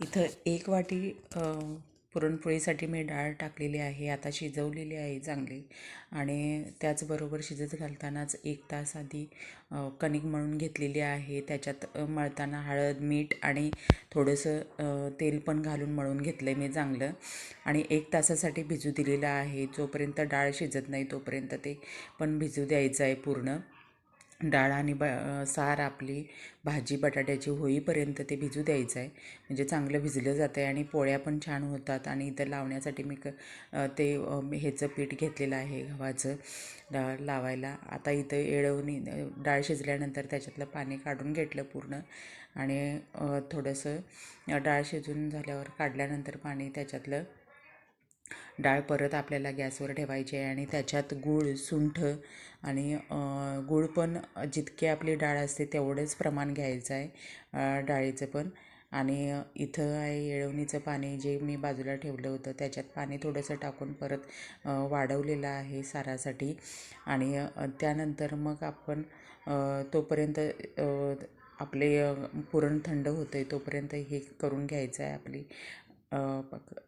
इथं एक वाटी पुरणपोळीसाठी मी डाळ टाकलेली आहे. आता शिजवलेली आहे चांगली. आणि त्याचबरोबर शिजत घालतानाच एक तास आधी कणिक मळून घेतलेली आहे. त्याच्यात मळताना हळद मीठ आणि थोडंसं तेल पण घालून मळून घेतलं आहे मी चांगलं. आणि एक तासासाठी भिजू दिलेलं आहे. जोपर्यंत डाळ शिजत नाही तोपर्यंत ते पण भिजू द्यायचं आहे पूर्ण. डाळ आणि ब सार आपली भाजी बटाट्याची होईपर्यंत ते भिजू द्यायचं आहे. म्हणजे चांगलं भिजलं जातं आहे आणि पोळ्या पण छान होतात आणि इथं लावण्यासाठी मी क ते ह्याचं पीठ घेतलेलं आहे गव्हाचं डाळ लावायला. आता इथं येळवणी डाळ शिजल्यानंतर त्याच्यातलं पाणी काढून घेतलं पूर्ण आणि थोडंसं डाळ शिजून झाल्यावर काढल्यानंतर पाणी त्याच्यातलं डाळ परत आपल्याला गॅसवर ठेवायची आहे आणि त्याच्यात गूळ सुंठ आणि गूळ पण जितके आपली डाळ असते तेवढंच प्रमाण घ्यायचं आहे डाळीचं पण. आणि इथं आहे येळवणीचं पाणी जे मी बाजूला ठेवलं होतं त्याच्यात पाणी थोडंसं टाकून परत वाढवलेलं आहे सारासाठी. आणि त्यानंतर मग आपण तोपर्यंत आपले पुरण थंड होतं आहे तोपर्यंत हे करून घ्यायचं आहे आपली पक-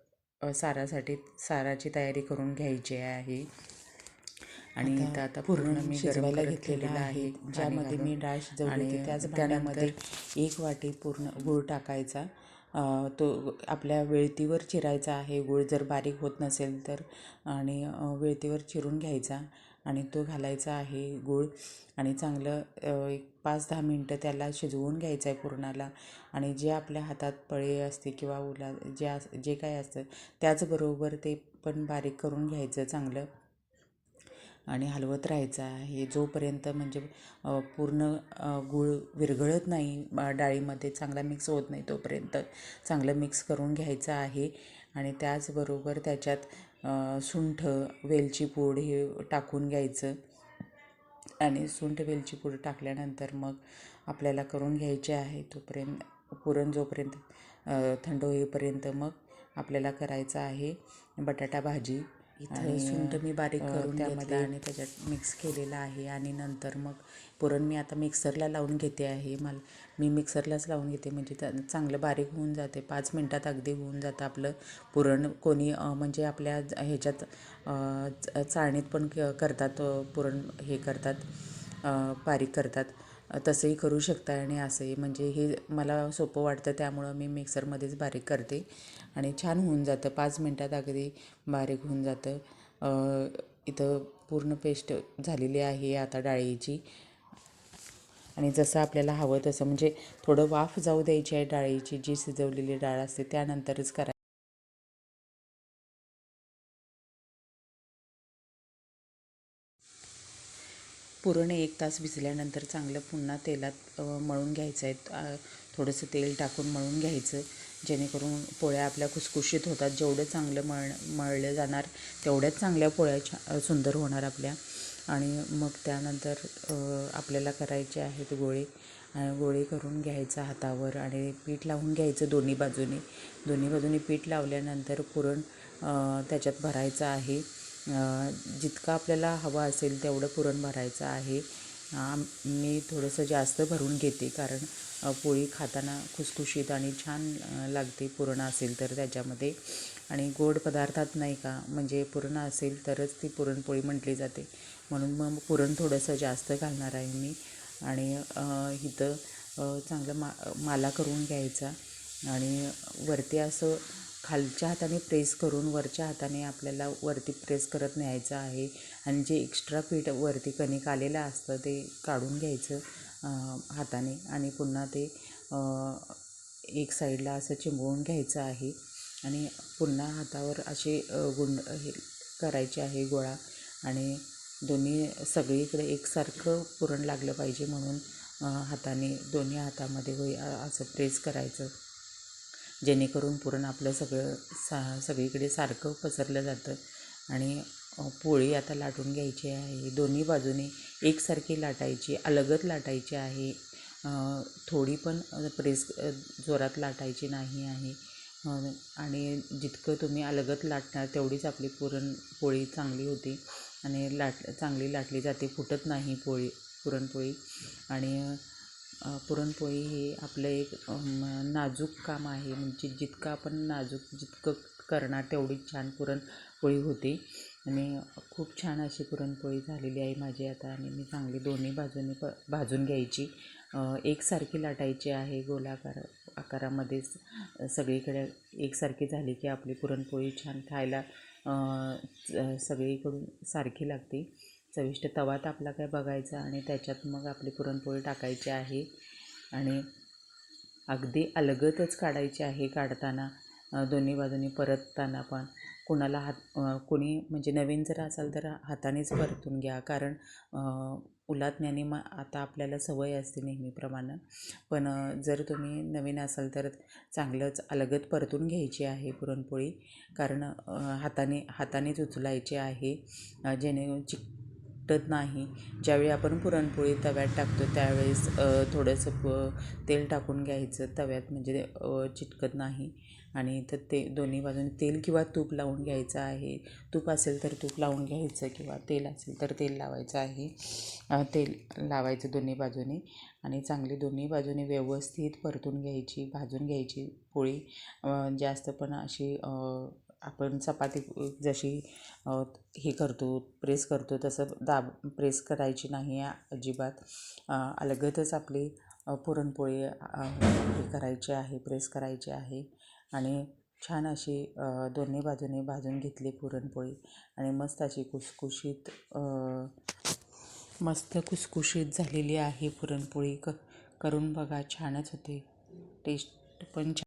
सारासाठी साराची तयारी करून घ्यायची आहे. आणि इथं आता पूर्ण मी शिजवायला घेतलेलं आहे. ज्यामध्ये मी डाळ शिजवली त्याच भांड्यामध्ये एक वाटी पूर्ण गूळ टाकायचा. तो आपल्या वेळतीवर चिरायचा आहे. गूळ जर बारीक होत नसेल तर. आणि वेळतीवर चिरून घ्यायचा. आणि तो घालायचा आहे गूळ आणि चांगलं एक पाच दहा मिनटं त्याला शिजवून घ्यायचं आहे पुरणाला आणि जे आपल्या हातात पळे असते किंवा उला जे अस जे काय असतं त्याचबरोबर ते पण बारीक करून घ्यायचं चांगलं. आणि हलवत राहायचं आहे. जोपर्यंत म्हणजे पूर्ण गूळ विरघळत नाही डाळीमध्ये चांगला मिक्स होत नाही तोपर्यंत चांगलं मिक्स करून घ्यायचं आहे. आणि त्याचबरोबर त्याच्यात सुंठ वेलची पूड हे टाकून घ्यायचं. आणि सुंठ वेलची पूड टाकल्यानंतर मग आपल्याला करून घ्यायचे आहे तोपर्यंत पुरण जोपर्यंत थंड होईपर्यंत मग आपल्याला करायचं आहे बटाटा भाजी. इथं सुंठ मी बारीक करून त्यामध्ये आणि त्याच्यात मिक्स केलेलं आहे. आणि नंतर मग पुरण मी आता मिक्सरला लावून घेते आहे. मला मी मिक्सरलाच लावून घेते. म्हणजे त्या चांगलं बारीक होऊन जाते. पाच मिनटात अगदी होऊन जातं आपलं पुरण. कोणी म्हणजे आपल्या ह्याच्यात चाळणीत पण क- करतात पुरण हे करतात बारीक करतात. तसंही करू शकता आणि असंही. म्हणजे हे मला सोपं वाटतं त्यामुळं मी मिक्सरमध्येच बारीक करते आणि छान होऊन जातं. पाच मिनटात अगदी बारीक होऊन जातं. इथं पूर्ण पेस्ट झालेली आहे आता डाळीची. आणि जसं आपल्याला हवं तसं म्हणजे थोडं वाफ जाऊ द्यायची आहे डाळीची जी शिजवलेली डाळ असते त्यानंतरच करा पुरण एक तास भिजल्यानंतर चांगलं पुन्हा तेलात मळून घ्यायचं आहे थोडंसं तेल टाकून मळून घ्यायचं जेणेकरून पोळ्या आपल्या खुसखुशीत होतात. जेवढं चांगलं मळ मळलं जाणार तेवढ्याच चांगल्या पोळ्या छा सुंदर होणार आपल्या. आणि मग त्यानंतर आपल्याला करायचे आहेत गोळे. गोळे करून घ्यायचं हातावर आणि पीठ लावून घ्यायचं दोन्ही बाजूने. दोन्ही बाजूने पीठ लावल्यानंतर पुरण त्याच्यात भरायचं आहे. जितकं आपल्याला हवा असेल तेवढं पुरण भरायचं आहे. मी थोडंसं जास्त भरून घेते कारण पोळी खाताना खुसखुशीत आणि छान लागते पुरण असेल तर त्याच्यामध्ये. आणि गोड पदार्थात नाही का म्हणजे पुरण असेल तरच ती पुरणपोळी म्हटली जाते. म्हणून मग पुरण थोडंसं जास्त घालणार आहे मी. आणि इथं चांगलं मा माला करून घ्यायचा. आणि वरती असं खालच्या हाताने प्रेस करून वरच्या हाताने आपल्याला वरती प्रेस करत न्यायचं आहे. आणि जे एक्स्ट्रा पीठ वरती कणिक आलेलं असतं ते काढून घ्यायचं हाताने. आणि पुन्हा ते एक साईडला असं चिंबवून घ्यायचं आहे. आणि पुन्हा हातावर असे गुंड हे करायचे आहे गोळा. आणि दोन्ही सगळीकडे एकसारखं पुरण लागलं पाहिजे म्हणून हाताने दोन्ही हातामध्ये होई असं प्रेस करायचं. जेणेकरून पुरण आपलं सगळं सा सगळीकडे सारखं पसरलं जातं. आणि पोळी आता लाटून घ्यायची आहे. दोन्ही बाजूने एकसारखी लाटायची अलगद लाटायची आहे. थोडी पण प्रेस जोरात लाटायची नाही आहे. आणि जितकं तुम्ही अलगत लाटणार तेवढीच आपली पुरण पोळी चांगली होती. आणि लाट चांगली लाटली जाते. फुटत नाही पोळी पुरणपोळी. आणि पुरणपोळी हे आपलं एक नाजूक काम आहे. म्हणजे जितकं आपण नाजूक जितकं करणार तेवढी छान पुरणपोळी होते. आणि खूप छान अशी पुरणपोळी झालेली आहे माझी आता. आणि मी चांगली दोन्ही बाजूने प भाजून घ्यायची. एकसारखी लाटायची आहे गोलाकार आकारामध्येच सगळीकडे एकसारखी झाली की आपली पुरणपोळी छान खायला सगळीकडून सारखी लागते. चविष्ट तवा तापला काय बघायचा आणि त्याच्यात मग आपली पुरणपोळी टाकायची आहे. आणि अगदी अलगदच काढायची आहे काढताना दोन्ही बाजूनी परतताना पण. कोणाला हात कोणी म्हणजे नवीन जर असाल तर हातानेच परतून घ्या. कारण उलातण्याने मग आता आपल्याला सवय असते नेहमीप्रमाणे. पण जर तुम्ही नवीन असाल तर चांगलंच अलगद परतून घ्यायची आहे पुरणपोळी. कारण हाताने हातानेच उचलायची आहे. जेणे चिक फुटत नाही. ज्यावेळी आपण पुरणपोळी तव्यात टाकतो त्यावेळेस थोडंसं प तेल टाकून घ्यायचं. तव्यात म्हणजे चिटकत नाही. आणि तर ते दोन्ही बाजूने तेल किंवा तूप लावून घ्यायचं आहे. तूप असेल तर तूप लावून घ्यायचं किंवा तेल असेल तर तेल लावायचं आहे. तेल लावायचं दोन्ही बाजूने. आणि चांगली दोन्ही बाजूने व्यवस्थित परतून घ्यायची भाजून घ्यायची पोळी. जास्त पण अशी आपण चपाती जशी हे करतो प्रेस करतो तसं दाब प्रेस करायची नाही अजिबात. अलगदच आपली पुरणपोळी हे करायची आहे प्रेस करायची आहे. आणि छान अशी दोन्ही बाजूने भाजून घेतली पुरणपोळी. आणि मस्त अशी कुसकुशीत मस्त कुसकुशीत झालेली आहे पुरणपोळी. क करून बघा छानच होते. टेस्ट पण छान